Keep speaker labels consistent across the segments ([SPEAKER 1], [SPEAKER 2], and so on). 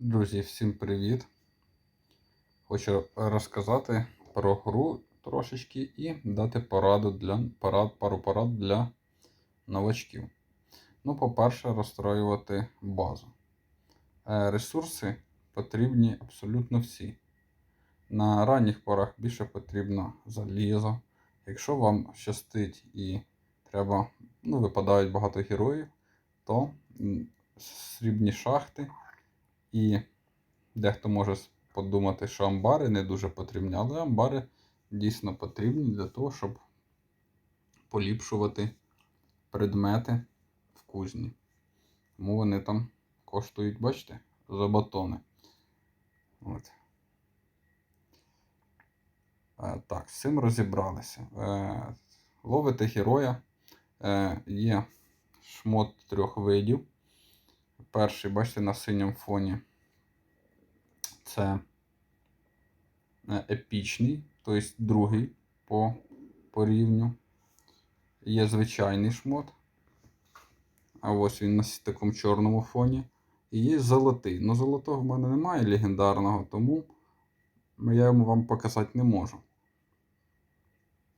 [SPEAKER 1] Друзі, всім привіт! Хочу розказати про гру трошечки і дати пораду для, порад, пару порад для новачків. Ну, по-перше, розстроювати базу. Е, Ресурси потрібні абсолютно всі. На ранніх порах більше потрібно залізо. Якщо вам щастить і треба, ну, випадають багато героїв, то срібні шахти. І дехто може подумати, що амбари не дуже потрібні, але амбари дійсно потрібні для того, щоб поліпшувати предмети в кузні. Тому вони там коштують, бачите, за батони. От. Е, Так, з цим розібралися. Е, Ловите героя. Е, Є шмот трьох видів. Перший, бачите, на синьому фоні. Це е, епічний, тобто другий по, по рівню. Є звичайний шмот. А ось він на такому чорному фоні. І є золотий. Ну, золотого в мене немає легендарного, тому я йому вам показати не можу.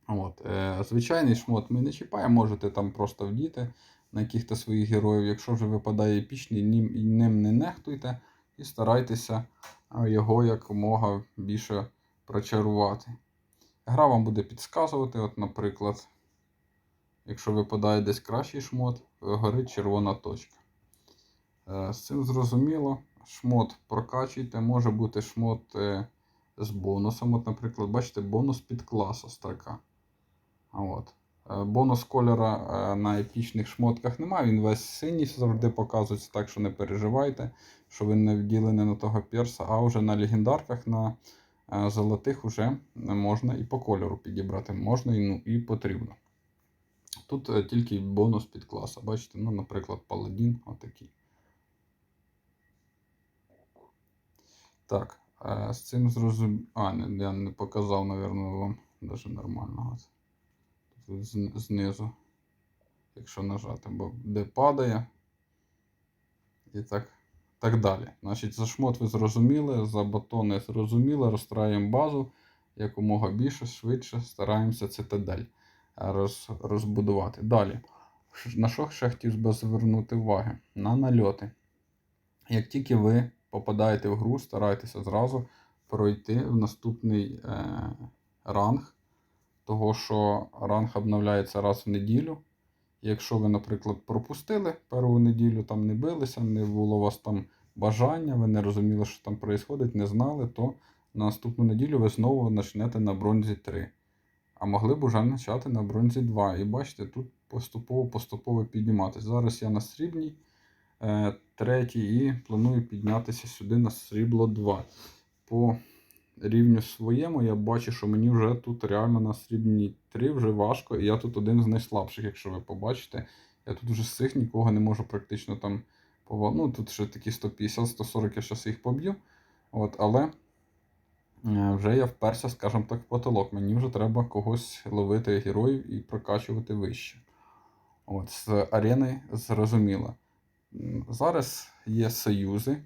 [SPEAKER 1] От. Е, Звичайний шмот ми не чіпаємо, можете там просто вдіти на яких-то своїх героїв. Якщо вже випадає епічний, ним, ним не нехтуйте і старайтеся його якомога більше прочарувати. Гра вам буде підказувати, от, наприклад, якщо випадає десь кращий шмот, горить червона точка. Е, З цим зрозуміло, шмот прокачуйте, може бути шмот е, з бонусом. От, наприклад, бачите, бонус під класу строка. От. Е, Бонус кольора е, на епічних шмотках немає, він весь синій завжди показується, так що не переживайте, що він не вділений на того перса, а вже на легендарках на е, золотих вже можна і по кольору підібрати, можна і, ну, і потрібно. Тут тільки бонус під класа. Бачите, ну, наприклад, паладін отакий. Так, з цим зрозуміло. А, не, я не показав, мабуть, вам навіть нормального. Знизу, якщо нажати, бо де падає. І так, так далі. Значить, за шмот ви зрозуміли, за батони зрозуміли, розстраюємо базу якомога більше, швидше стараємося цитадель роз, розбудувати. Далі. На що ще хотів би звернути увагу? На нальоти. Як тільки ви попадаєте в гру, старайтеся зразу пройти в наступний е, ранг, того що ранг обновляється раз в неділю. Якщо ви, наприклад, пропустили першу неділю, там не билися, не було у вас там бажання, ви не розуміли, що там відбувається, не знали, то на наступну неділю ви знову почнете на бронзі 3. А могли б уже почати на бронзі 2. І бачите, тут поступово-поступово підніматися. Зараз я на срібній е, третій і планую піднятися сюди на срібло 2. По рівню своєму я бачу, що мені вже тут реально на срібній 3 вже важко, і я тут один з найслабших, якщо ви побачите. Я тут вже з цих нікого не можу практично там пова... Ну, тут ще такі 150-140, я зараз їх поб'ю. От, але е, вже я вперся, скажімо так, в потолок. Мені вже треба когось ловити героїв і прокачувати вище. От, з арени зрозуміло. Зараз є союзи.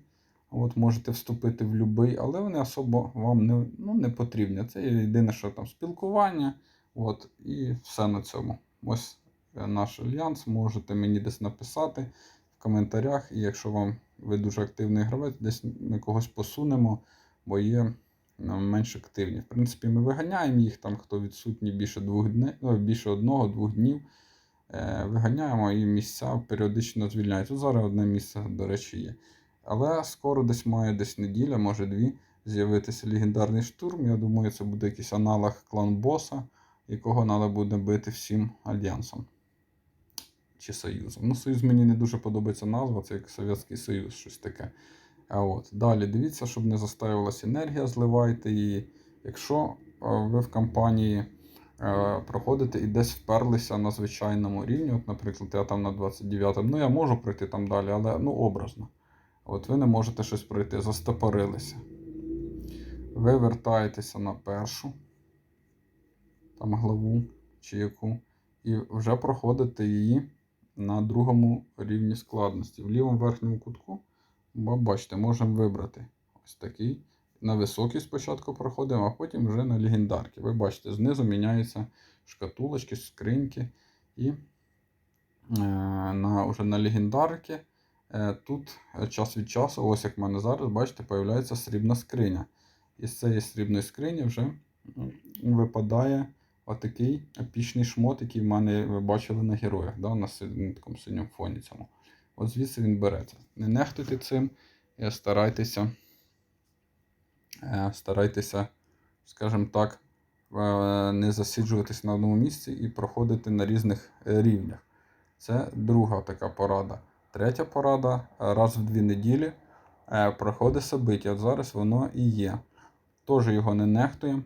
[SPEAKER 1] От Можете вступити в будь-який, але вони особо вам не ну, не потрібні. Це єдине, що там спілкування. От, І все на цьому. Ось е, наш альянс. Можете мені десь написати в коментарях. І якщо вам ви дуже активний гравець, десь ми когось посунемо, бо є е, менш активні. В принципі, ми виганяємо їх, там хто відсутній більше двох днів, ну, більше одного-двох днів. Е, Виганяємо і місця періодично звільняють. Зараз одне місце, до речі, є. Але скоро десь має десь неділя, може дві, з'явитися легендарний штурм. Я думаю, це буде якийсь аналог клан боса, якого треба буде бити всім альянсом чи Союзом. Ну, Союз мені не дуже подобається назва, це як Совєтський Союз, щось таке. А от. Далі дивіться, щоб не застаювалася енергія, зливайте її. Якщо е, ви в компанії е, проходите і десь вперлися на звичайному рівні, от, наприклад, я там на 29-му, ну я можу пройти там далі, але ну, образно. От ви не можете щось пройти, застопорилися. Ви вертаєтеся на першу там главу чи яку, і вже проходите її на другому рівні складності. В лівому верхньому кутку бачите, можемо вибрати ось такий. На високий спочатку проходимо, а потім вже на легендарки. Ви бачите, знизу міняються шкатулочки, скриньки. І е, на, вже на легендарки тут е, час від часу, ось як в мене зараз, бачите, появляється срібна скриня. І з цієї срібної скрині вже випадає отакий епічний шмот, який в мене ви бачили на героях, да, на, такому синьому фоні цьому. От звідси він береться. Не нехтуйте цим, і старайтеся, е, старайтеся, скажімо так, е, не засиджуватись на одному місці і проходити на різних е, рівнях. Це друга така порада. Третя порада е, раз в дві неділі е, проходить собиття. От зараз воно і є. Теж його не нехтуємо,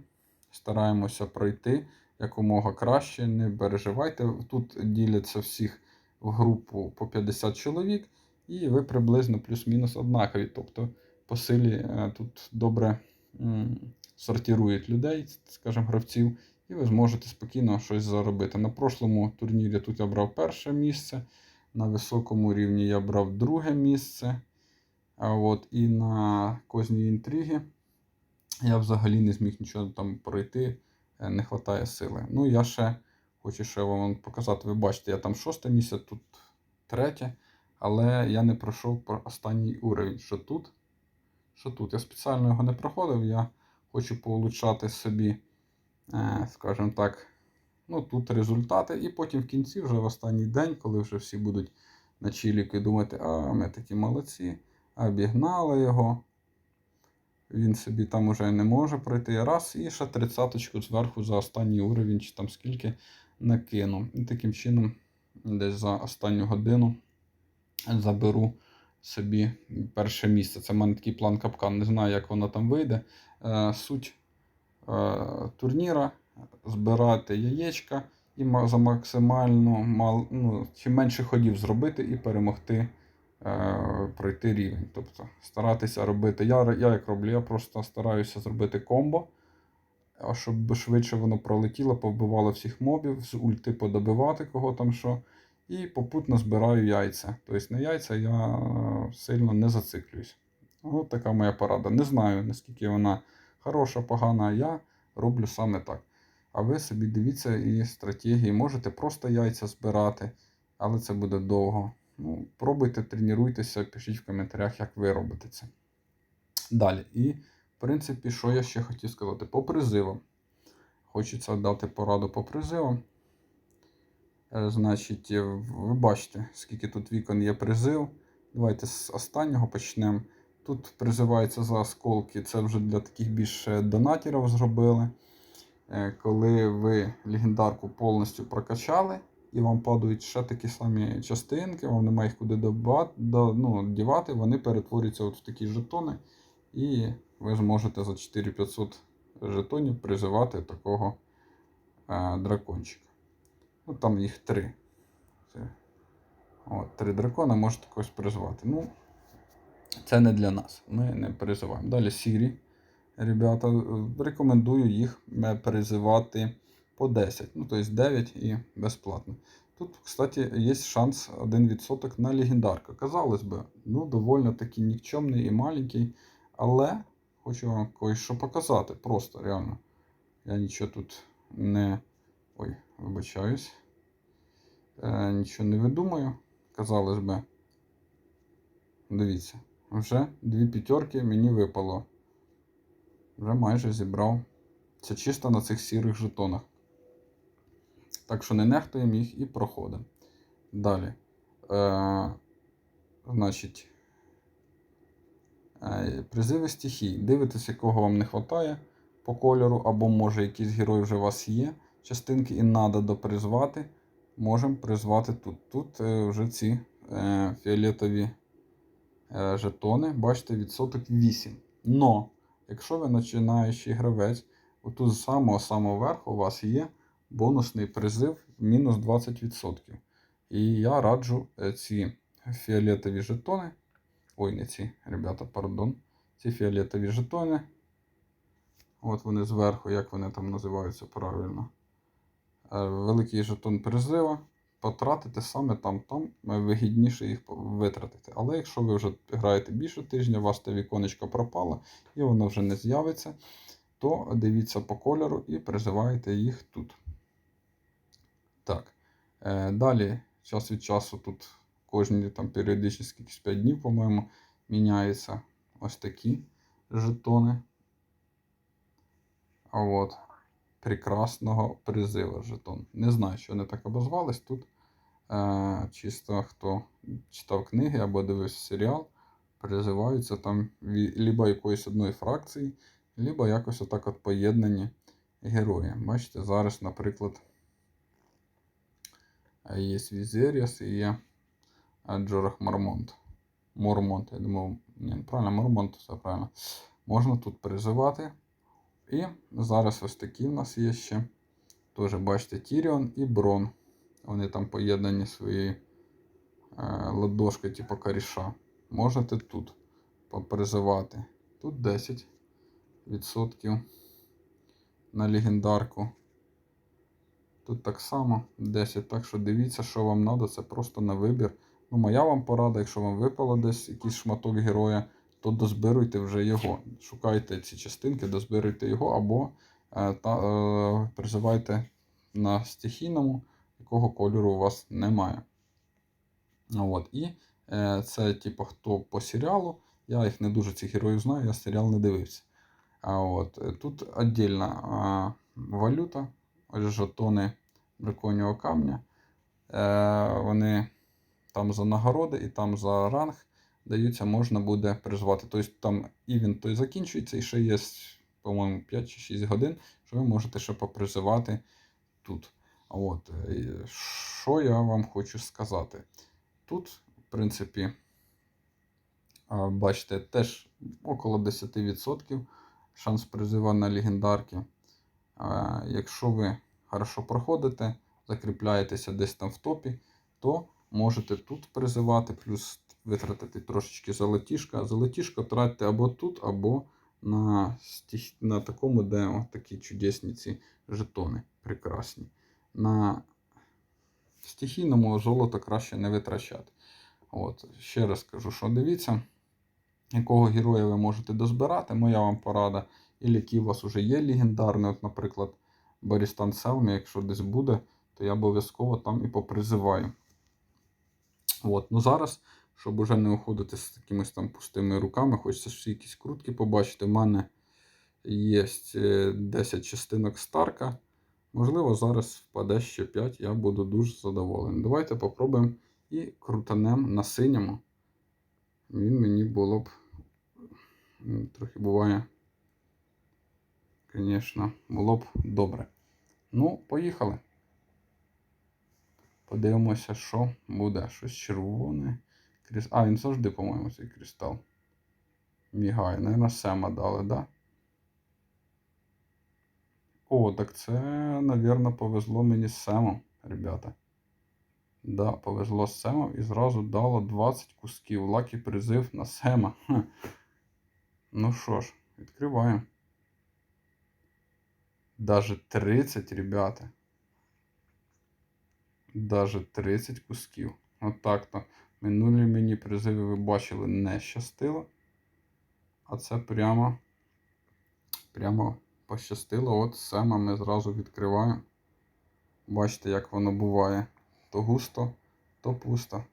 [SPEAKER 1] стараємося пройти якомога краще, не переживайте. Тут діляться всіх в групу по 50 чоловік, і ви приблизно плюс-мінус однакові. Тобто по силі е, тут добре м, сортирують людей, скажімо, гравців, і ви зможете спокійно щось заробити. На прошлому турнірі тут я брав перше місце, на високому рівні я брав друге місце. От, і на кожній інтригі я взагалі не зміг нічого там пройти, е, не вистачає сили. Ну, я ще хочу ще вам показати. Ви бачите, я там шосте місце, тут третє, але я не пройшов про останній уровень. Що тут? Що тут? Я спеціально його не проходив, я хочу получати собі, е, скажімо так, ну тут результати, і потім в кінці, вже в останній день, коли вже всі будуть на чіліку думати, а ми такі молодці, обігнали його. Він собі там уже не може пройти. Раз, і ще тридцяточку зверху за останній уровень, чи там скільки накину. І таким чином, десь за останню годину заберу собі перше місце. Це в мене такий план капкан. Не знаю, як воно там вийде. Е, Суть е, турніра збирати яєчка і за максимально мал, ну, чим менше ходів зробити і перемогти е, пройти рівень. Тобто старатися робити. Я, я як роблю, я просто стараюся зробити комбо, щоб швидше воно пролетіло, повбивало всіх мобів, з ульти подобивати кого там що. І попутно збираю яйця. Тобто на яйця я сильно не зациклююсь. Ось така моя порада. Не знаю, наскільки вона хороша, погана, я роблю саме так. А ви собі дивіться і стратегії. Можете просто яйця збирати, але це буде довго. Ну, пробуйте, тренуйтеся, пишіть в коментарях, як ви робите це. Далі. І, в принципі, що я ще хотів сказати? По призивам. Хочеться дати пораду по призивам. Е, Значить, е, ви бачите, скільки тут вікон є призив. Давайте з останнього почнемо. Тут призивається за осколки, це вже для таких більш е, донатерів зробили. Е, Коли ви легендарку повністю прокачали, і вам падають ще такі самі частинки, вам немає їх куди ну, дівати, вони перетворюються от в такі жетони, і ви зможете за 4500 жетонів призивати такого е, дракончика. Ну, там їх три. Це, от, три дракона можете когось призвати. Ну, це не для нас. Ми не призиваємо. Далі сірі. Ребята, е, рекомендую їх е, призивати по 10. Ну, тобто 9 і безплатно. Тут, кстати, є шанс 1% на легендарку. Казалось би, ну, доволі таки нікчемний і маленький. Але хочу вам кое-що показати. Просто реально. Я нічого тут не. Ой, вибачаюсь. Е, нічого не видумаю. Казалось би. Дивіться, вже дві п'ятерки мені випало. Вже майже зібрав. Це чисто на цих сірих жетонах. Так що не нехтуємо їх і проходимо. Далі. Е, значить, е, призиви стихій. Дивитесь, якого вам не вистачає по кольору, або може якийсь герой вже у вас є. Частинки і треба допризвати. Можемо призвати тут. Тут е, вже ці е, фіолетові е, жетони, бачите, відсоток 8. Но, якщо ви починаючий гравець, отут з самого самого верху у вас є бонусний призив мінус 20%. І я раджу е, ці фіолетові жетони. Ой, не ці, ребята, пардон. Ці фіолетові жетони. От вони зверху, як вони там називаються правильно. Е, Великий жетон призива. Потратите саме там, там вигідніше їх витратити. Але якщо ви вже граєте більше тижня, вас те віконечко пропало і воно вже не з'явиться, то дивіться по кольору і призиваєте їх тут. Так. Е, далі, час від часу тут кожні там періодично якісь 5 днів, по-моєму, міняються ось такі жетони. От прекрасного призива жетон. Не знаю, що вони так обозвались. Тут е, чисто хто читав книги або дивився серіал, призиваються там либо якоїсь одної фракції, либо якось отак от поєднані герої. Бачите, зараз, наприклад, є Візеріас і є е, Джорах Мормонт. Мормонт, я думав, ні, правильно, Мормонт, все правильно. Можна тут призивати. І зараз ось такі в нас є ще. Теж бачите, Тіріон і Брон. Вони там поєднані своєю е, ладошкою, типу коріша. Можете тут попризивати. Тут 10% на легендарку. Тут так само 10. Так що дивіться, що вам треба, це просто на вибір. Ну, моя вам порада, якщо вам випало десь якийсь шматок героя, то дозбируйте вже його. Шукайте ці частинки, дозбируйте його, або е, та, е, призивайте на стихійному, якого кольору у вас немає. От. І е, це, типу, хто по серіалу. Я їх не дуже цих героїв знаю, я серіал не дивився. А от е, тут віддільна валюта, жетони драконього камня. Е, вони там за нагороди і там за ранг даються, можна буде призвати. Тобто там івент той закінчується, і ще є, по-моєму, 5 чи 6 годин, що ви можете ще попризивати тут. От. е, Що я вам хочу сказати? Тут, в принципі, бачите, теж около 10% шанс призива на легендарки. Якщо ви хорошо проходите, закріпляєтеся десь там в топі, то можете тут призивати, плюс витратити трошечки золотішка. Золотішко тратьте або тут, або на, на такому, де такі чудесні ці жетони прекрасні. На стихійному золото краще не витрачати. От, ще раз кажу, що дивіться, якого героя ви можете дозбирати. Моя вам порада. І який у вас вже є легендарний, от, наприклад, Барістан Селмі, якщо десь буде, то я обов'язково там і попризиваю. От, ну зараз, щоб уже не уходити з якимись там пустими руками, хочеться ще якісь крутки побачити. У мене є 10 частинок Старка. Можливо, зараз впаде ще 5, я буду дуже задоволений. Давайте попробуємо і крутанем на синьому. Він мені було б. Трохи буває. Звісно, було б добре. Ну, поїхали. Подивимося, що буде. Щось червоне. А, він завжди, по-моєму, цей кристал. Мігає. Наверно, Сема дали, да? О, так це, напевно, повезло мені з Семом, ребята. Да, повезло з Семом і зразу дало 20 кусків. Лакі призив на Сема. Хм. Ну що ж, відкриваємо. Даже 30, ребята. Даже 30 кусків. Отак то. Минулі мені призиви, ви бачили, не щастило. А це прямо. Прямо пощастило. От Сема ми зразу відкриваємо. Бачите, як воно буває. То густо, то пусто.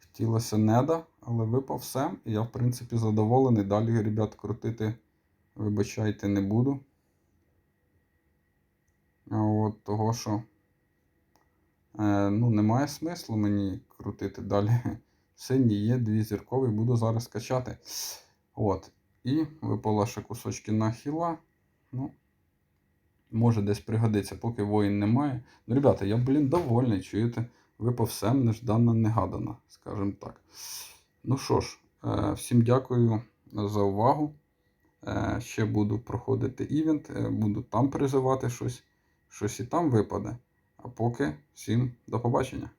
[SPEAKER 1] Хотілося неда, але випав Сем. І я, в принципі, задоволений. Далі, ребят, крутити, вибачайте, не буду. А от того, що ну, немає смислу мені крутити далі. Сині є, дві зіркові, буду зараз качати. От. І випало ще кусочки на хіла. Ну, може десь пригодиться, поки воїн немає. Ну, ребята, я, блін, довольний, чуєте? Випав все нежданно негадано, скажімо так. Ну що ж, е, всім дякую за увагу. Е, Ще буду проходити івент, е, буду там призивати щось, щось і там випаде. А поки всім до побачення.